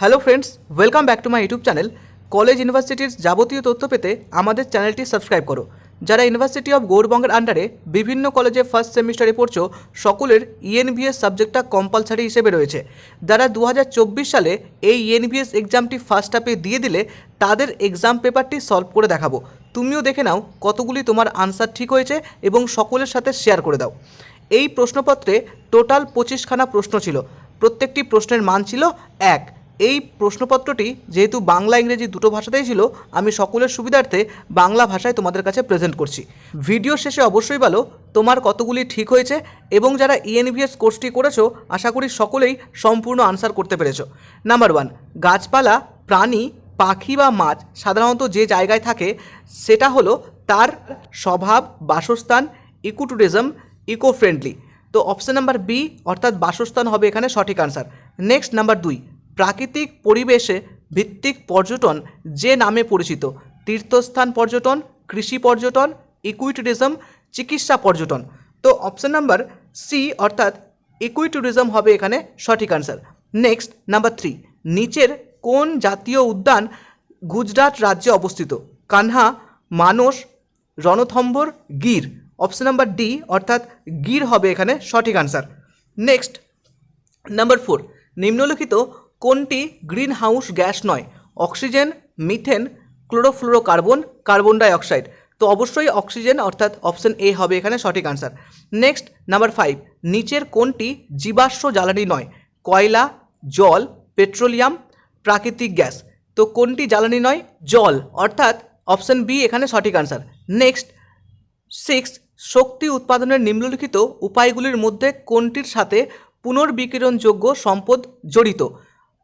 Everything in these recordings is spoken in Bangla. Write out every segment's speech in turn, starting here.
Hello friends welcome back to my YouTube channel college ইউনিভার্সিটির যাবতীয় তথ্য পেতে আমাদের চ্যানেলটি সাবস্ক্রাইব করো। যারা ইউনিভার্সিটি অফ গৌরবঙ্গের আন্ডারে বিভিন্ন কলেজে ফার্স্ট সেমিস্টারে পড়ছো, সকলের ইএনভিএস সাবজেক্টটা কম্পালসারি হিসেবে রয়েছে। যারা দু হাজার চব্বিশ সালে এই ইএনভিএস এক্সামটি ফার্স্ট হাফে দিয়ে দিলে, তাদের এক্সাম পেপারটি সলভ করে দেখাবো। তুমিও দেখে নাও কতগুলি তোমার আনসার ঠিক হয়েছে এবং সকলের সাথে শেয়ার করে দাও। এই প্রশ্নপত্রে টোটাল পঁচিশখানা প্রশ্ন ছিল। প্রত্যেকটি প্রশ্নের মান ছিল এক। এই প্রশ্নপত্রটি যেহেতু বাংলা, ইংরেজি দুটো ভাষাতেই ছিল, আমি সকলের সুবিধার্থে বাংলা ভাষায় তোমাদের কাছে প্রেজেন্ট করছি। ভিডিও শেষে অবশ্যই বলো, তোমার কতগুলি ঠিক হয়েছে এবং যারা E ইএনভিএস কোর্সটি করেছ, আশা করি সকলেই সম্পূর্ণ আনসার করতে পেরেছ। নাম্বার ওয়ান গাছপালা, প্রাণী, পাখি বা মাছ সাধারণত যে জায়গায় থাকে, সেটা হলো তার স্বভাব, বাসস্থান ইকোট্যুরিজম ইকো ফ্রেন্ডলি তো অপশন নাম্বার বি অর্থাৎ বাসস্থান হবে এখানে সঠিক আনসার নেক্সট নাম্বার দুই প্রাকৃতিক পরিবেশে ভিত্তিক পর্যটন যে নামে পরিচিত, তীর্থস্থান পর্যটন, কৃষি পর্যটন ইকুইটুরিজম চিকিৎসা পর্যটন। তো অপশন নাম্বার সি অর্থাৎ ইকুইটুরিজম হবে এখানে সঠিক আনসার নেক্সট নাম্বার থ্রি নিচের কোন জাতীয় উদ্যান গুজরাট রাজ্যে অবস্থিত? Kanha, Manas, Ranthambore, Gir. Option number D অর্থাৎ গির হবে এখানে সঠিক আনসার নেক্সট নাম্বার ফোর নিম্নলিখিত কোনটি গ্রিন হাউস গ্যাস নয়? Oxygen, methane, chlorofluorocarbon, carbon dioxide তো অবশ্যই অক্সিজেন অর্থাৎ অপশন এ হবে এখানে সঠিক আনসার। নেক্সট, নাম্বার ফাইভ, নিচের কোনটি জীবাশ্ম জ্বালানি নয়? কয়লা, জল, পেট্রোলিয়াম, প্রাকৃতিক গ্যাস। তো কোনটি জ্বালানি নয়? জল। অর্থাৎ অপশন বি এখানে সঠিক আনসার। নেক্সট, সিক্স, শক্তি উৎপাদনের নিম্নলিখিত উপায়গুলির মধ্যে কোনটির সাথে পুনর্বিকিরণযোগ্য সম্পদ জড়িত?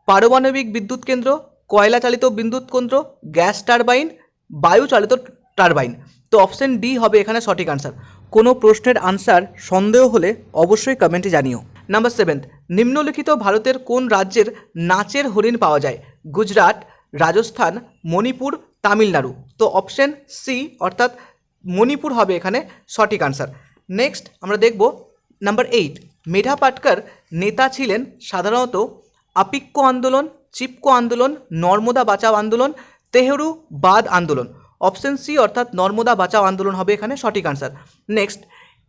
পারমাণবিক বিদ্যুৎ কেন্দ্র কয়লা চালিত বিদ্যুৎ কেন্দ্র, গ্যাস টারবাইন বায়ু চালিত টারবাইন। তো অপশন ডি হবে এখানে সঠিক আনসার। কোনো প্রশ্নের আনসার সন্দেহ হলে অবশ্যই কমেন্টে জানিও। নাম্বার সেভেন্থ নিম্নলিখিত ভারতের কোন রাজ্যের নাচের হরিণ পাওয়া যায়? গুজরাট, রাজস্থান, মণিপুর, তামিলনাড়ু। তো অপশন সি অর্থাৎ মণিপুর হবে এখানে সঠিক আনসার। নেক্সট আমরা দেখব নাম্বার এইট, মেধা পাটকার নেতা ছিলেন সাধারণত আপিক্য আন্দোলন, চিপকো আন্দোলন, নর্মদা বাঁচাও আন্দোলন, তেহরু বাদ আন্দোলন। অপশন সি অর্থাৎ নর্মদা বাঁচাও আন্দোলন হবে এখানে সঠিক আনসার নেক্সট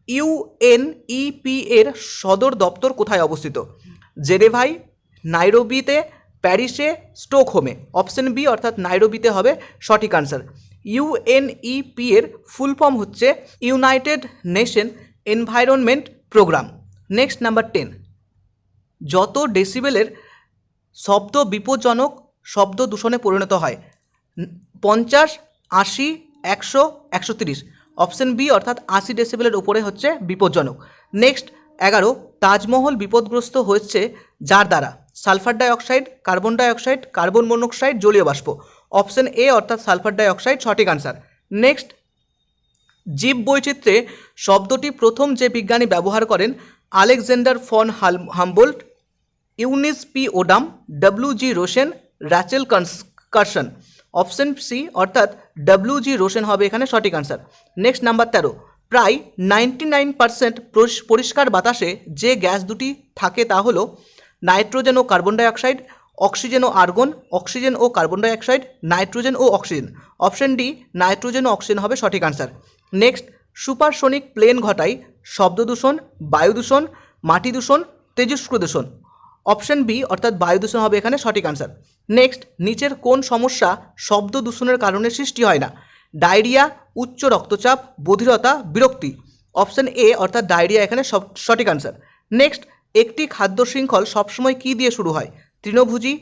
ইউএনইপি এর সদর দপ্তর কোথায় অবস্থিত? জেনেভাই, নাইরোবিতে, প্যারিসে, স্টোকহোমে। অপশন বি অর্থাৎ নাইরোবিতে হবে সঠিক আনসার ইউএনইপি এর ফুল ফর্ম হচ্ছে United Nation Environment Programme next number ten যত ডেসিবেলের শব্দ বিপজ্জনক, শব্দ দূষণে পরিণত হয়। পঞ্চাশ, আশি, একশো একশো তিরিশ। অপশন বি অর্থাৎ আশি ডেসিবেলের উপরে হচ্ছে বিপজ্জনক। নেক্সট, এগারো, তাজমহল বিপদগ্রস্ত হচ্ছে যার দ্বারা? Sulphur dioxide, carbon dioxide, carbon monoxide, জলীয় বাষ্প। অপশন এ অর্থাৎ সালফার ডাইঅক্সাইড, সঠিক আনসার। নেক্সট জীব বৈচিত্র্যে শব্দটি প্রথম যে বিজ্ঞানী ব্যবহার করেন, আলেকজান্ডার ফন হাল Humboldt Eunice P Odum W G Rosen Rachel Carson. Option C অর্থাৎ ডব্লিউ জি রোশেন হবে এখানে সঠিক আনসার নেক্সট নাম্বার তেরো। প্রায় নাইনটি নাইন পার্সেন্ট পরিষ্কার বাতাসে যে গ্যাস দুটি থাকে তা হলো নাইট্রোজেন ও কার্বন ডাইঅক্সাইড, অক্সিজেন ও আর্গন, অক্সিজেন ও কার্বন ডাইঅক্সাইড, নাইট্রোজেন ও অক্সিজেন। অপশন ডি নাইট্রোজেন ও অক্সিজেন হবে সঠিক আনসার নেক্সট সুপারসোনিক প্লেন ঘটায় শব্দ দূষণ, বায়ু দূষণ, মাটি দূষণ, তেজস্ক্র দূষণ। অপশন বি অর্থাৎ বায়ু দূষণ হবে এখানে সঠিক আনসার নেক্সট নিচের কোন সমস্যা শব্দ দূষণের কারণে সৃষ্টি হয় না? ডায়রিয়া উচ্চ রক্তচাপ, বধিরতা, বিরক্তি। অপশন এ অর্থাৎ ডায়রিয়া এখানে সঠিক আনসার নেক্সট একটি খাদ্য শৃঙ্খল সবসময় কী দিয়ে শুরু হয়? তৃণভোজী,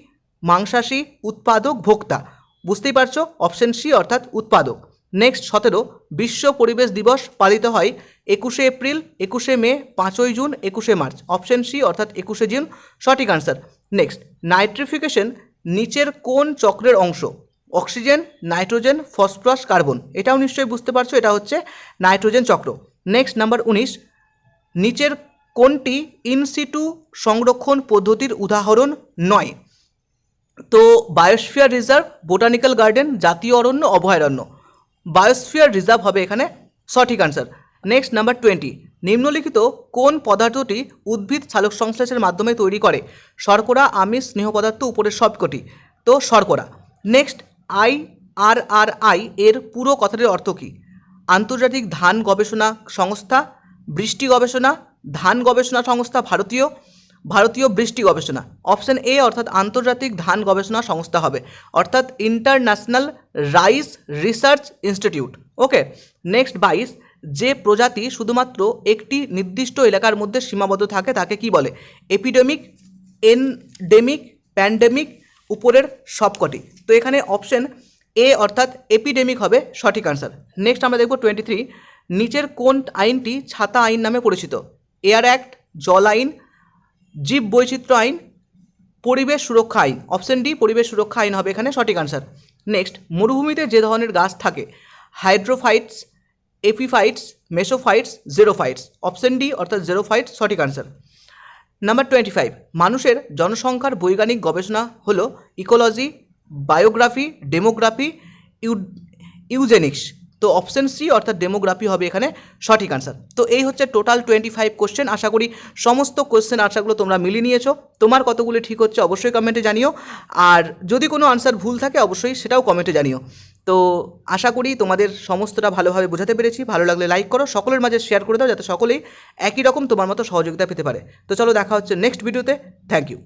মাংসাশী, উৎপাদক, ভোক্তা। বুঝতেই পারছ? অপশন সি অর্থাৎ উৎপাদক। নেক্সট সতেরো, বিশ্ব পরিবেশ দিবস পালিত হয় একুশে এপ্রিল, একুশে মে, পাঁচই জুন, একুশে মার্চ। অপশন সি অর্থাৎ একুশে জুন, সঠিক আনসার নেক্সট নাইট্রিফিকেশন নিচের কোন চক্রের অংশ? অক্সিজেন নাইট্রোজেন ফসফরাস কার্বন এটাও নিশ্চয়ই বুঝতে পারছ, এটা হচ্ছে নাইট্রোজেন চক্র। নেক্সট নাম্বার উনিশ, নিচের কোনটি ইনসিটু সংরক্ষণ পদ্ধতির উদাহরণ নয়? তো বায়োস্ফিয়ার রিজার্ভ বোটানিক্যাল গার্ডেন জাতীয় অরণ্য, অভয়ারণ্য। বায়োস্ফিয়ার রিজার্ভ হবে এখানে সঠিক আনসার নেক্সট নাম্বার টোয়েন্টি নিম্নলিখিত কোন পদার্থটি উদ্ভিদ সালোক সংশ্লেষের মাধ্যমে তৈরি করে? শর্করা, আমিষ, স্নেহ পদার্থ, উপরের সবকটি। তো শর্করা। Next I R R I এর পুরো কথাটির অর্থ কী? আন্তর্জাতিক ধান গবেষণা সংস্থা, বৃষ্টি গবেষণা, ধান গবেষণা সংস্থা ভারতীয় ভারতীয় বৃষ্টি গবেষণা। অপশন এ অর্থাৎ আন্তর্জাতিক ধান গবেষণা সংস্থা হবে। অর্থাৎ International Rice Research Institute. Okay, next বাইশ, যে প্রজাতি শুধুমাত্র একটি নির্দিষ্ট এলাকার মধ্যে সীমাবদ্ধ থাকে তাকে কি বলে? এপিডেমিক, এনডেমিক, প্যান্ডেমিক, উপরের সবকটি। তো এখানে অপশন এ অর্থাৎ এপিডেমিক হবে সঠিক আনসার। নেক্সট আমরা দেখব টোয়েন্টি থ্রি, নিচের কোন আইনটি ছাতা আইন নামে পরিচিত? এয়ার অ্যাক্ট, জল আইন জীব বৈচিত্র্য আইন, পরিবেশ সুরক্ষা আইন অপশন ডি পরিবেশ সুরক্ষা আইন হবে এখানে সঠিক আনসার নেক্সট মরুভূমিতে যে ধরনের গাছ থাকে hydrophytes epiphytes mesophytes xerophytes option D অর্থাৎ জেরোফাইটস সঠিক আনসার নাম্বার টোয়েন্টি ফাইভ মানুষের জনসংখ্যার বৈজ্ঞানিক গবেষণা হলো ecology biography demography eu eugenics তো অপশন সি অর্থাৎ ডেমোগ্রাফি হবে এখানে সঠিক আনসার তো এই হচ্ছে টোটাল টোয়েন্টি ফাইভ কোশ্চেন আশা করি সমস্ত কোশ্চেন আনসারগুলো তোমরা মিলিয়ে নিয়েছো। তোমার কতগুলো ঠিক হচ্ছে অবশ্যই কমেন্টে জানিও। আর যদি কোনো আনসার ভুল থাকে অবশ্যই সেটাও কমেন্টে জানিও। তো আশা করি তোমাদের সমস্তটা ভালোভাবে বোঝাতে পেরেছি। ভালো লাগলে লাইক করো, সকলের মাঝে শেয়ার করে দাও যাতে সকলেই একই রকম তোমার মতো সহযোগিতা পেতে পারে। তো চলো দেখা হচ্ছে নেক্সট ভিডিওতে থ্যাংক ইউ